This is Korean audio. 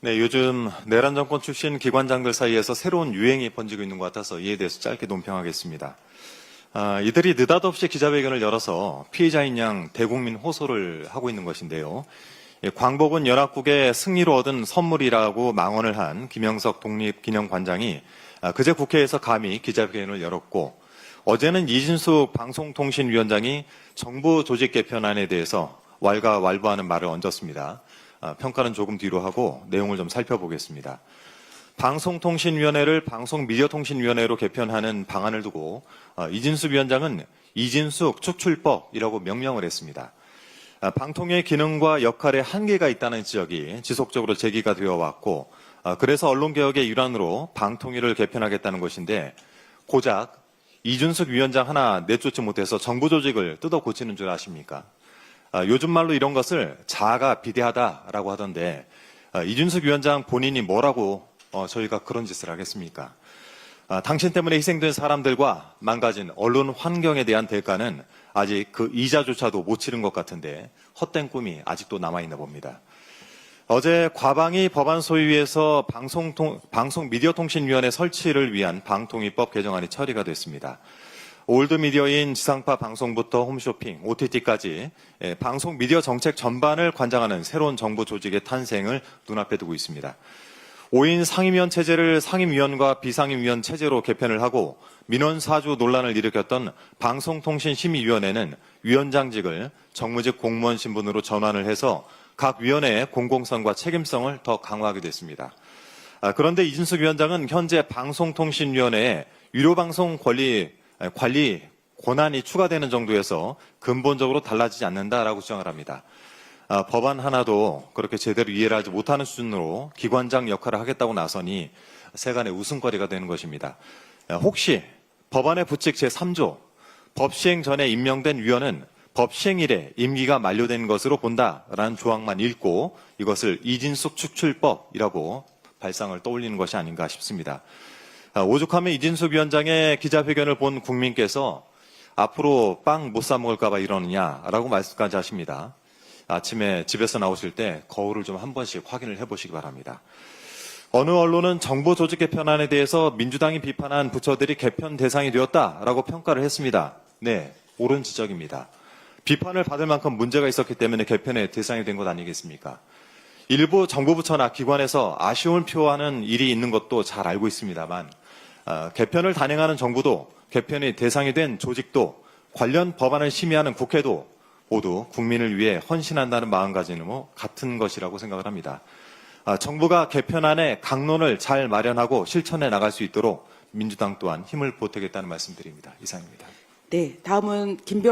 네, 요즘 내란 정권 출신 기관장들 사이에서 새로운 유행이 번지고 있는 것 같아서 이에 대해서 짧게 논평하겠습니다. 아, 이들이 느닷없이 기자회견을 열어서 피해자인 양 대국민 호소를 하고 있는 것인데요. 예, 광복은 연합국의 승리로 얻은 선물이라고 망언을 한 김영석 독립기념관장이 아, 그제 국회에서 감히 기자회견을 열었고 어제는 이진숙 방송통신위원장이 정부 조직 개편안에 대해서 왈가왈부하는 말을 얹었습니다. 아, 평가는 조금 뒤로 하고 내용을 좀 살펴보겠습니다. 방송통신위원회를 방송미디어통신위원회로 개편하는 방안을 두고 어, 이진숙 위원장은 이진숙 축출법이라고 명명을 했습니다. 아, 방통의 기능과 역할에 한계가 있다는 지적이 지속적으로 제기가 되어 왔고 아, 그래서 언론개혁의 일환으로 방통위를 개편하겠다는 것인데 고작 이준숙 위원장 하나 내쫓지 못해서 정부 조직을 뜯어 고치는 줄 아십니까? 아, 요즘 말로 이런 것을 자아가 비대하다라고 하던데 아, 이준숙 위원장 본인이 뭐라고 어, 저희가 그런 짓을 하겠습니까? 아, 당신 때문에 희생된 사람들과 망가진 언론 환경에 대한 대가는 아직 그 이자조차도 못 치른 것 같은데 헛된 꿈이 아직도 남아있나 봅니다. 어제 과방위 법안 소위에서 방송통, 방송미디어통신위원회 설치를 위한 방통위법 개정안이 처리가 됐습니다. 올드미디어인 지상파 방송부터 홈쇼핑, OTT까지 예, 방송 미디어 정책 전반을 관장하는 새로운 정부 조직의 탄생을 눈앞에 두고 있습니다. 5인 상임위원 체제를 상임위원과 비상임위원 체제로 개편을 하고 민원 사주 논란을 일으켰던 방송통신심의위원회는 위원장직을 정무직 공무원 신분으로 전환을 해서 각 위원회의 공공성과 책임성을 더 강화하게 됐습니다. 아, 그런데 이준숙 위원장은 현재 방송통신위원회에 유료방송 권리 아, 관리 권한이 추가되는 정도에서 근본적으로 달라지지 않는다라고 주장을 합니다. 아, 법안 하나도 그렇게 제대로 이해를 하지 못하는 수준으로 기관장 역할을 하겠다고 나서니 세간의 웃음거리가 되는 것입니다. 아, 혹시 법안의 부칙 제3조 법 시행 전에 임명된 위원은 법 시행일에 임기가 만료된 것으로 본다라는 조항만 읽고 이것을 이진숙 축출법이라고 발상을 떠올리는 것이 아닌가 싶습니다. 아, 오죽하면 이진숙 위원장의 기자회견을 본 국민께서 앞으로 빵 못 사 먹을까봐 이러느냐라고 말씀까지 하십니다. 아침에 집에서 나오실 때 거울을 좀 한 번씩 확인을 해보시기 바랍니다. 어느 언론은 정부 조직 개편안에 대해서 민주당이 비판한 부처들이 개편 대상이 되었다라고 평가를 했습니다. 네, 옳은 지적입니다. 비판을 받을 만큼 문제가 있었기 때문에 개편의 대상이 된 것 아니겠습니까? 일부 정부 부처나 기관에서 아쉬움을 표하는 일이 있는 것도 잘 알고 있습니다만 어, 개편을 단행하는 정부도 개편의 대상이 된 조직도 관련 법안을 심의하는 국회도 모두 국민을 위해 헌신한다는 마음가짐으로 같은 것이라고 생각을 합니다. 아, 정부가 개편안의 강론을 잘 마련하고 실천해 나갈 수 있도록 민주당 또한 힘을 보태겠다는 말씀드립니다. 이상입니다. 네, 다음은 김병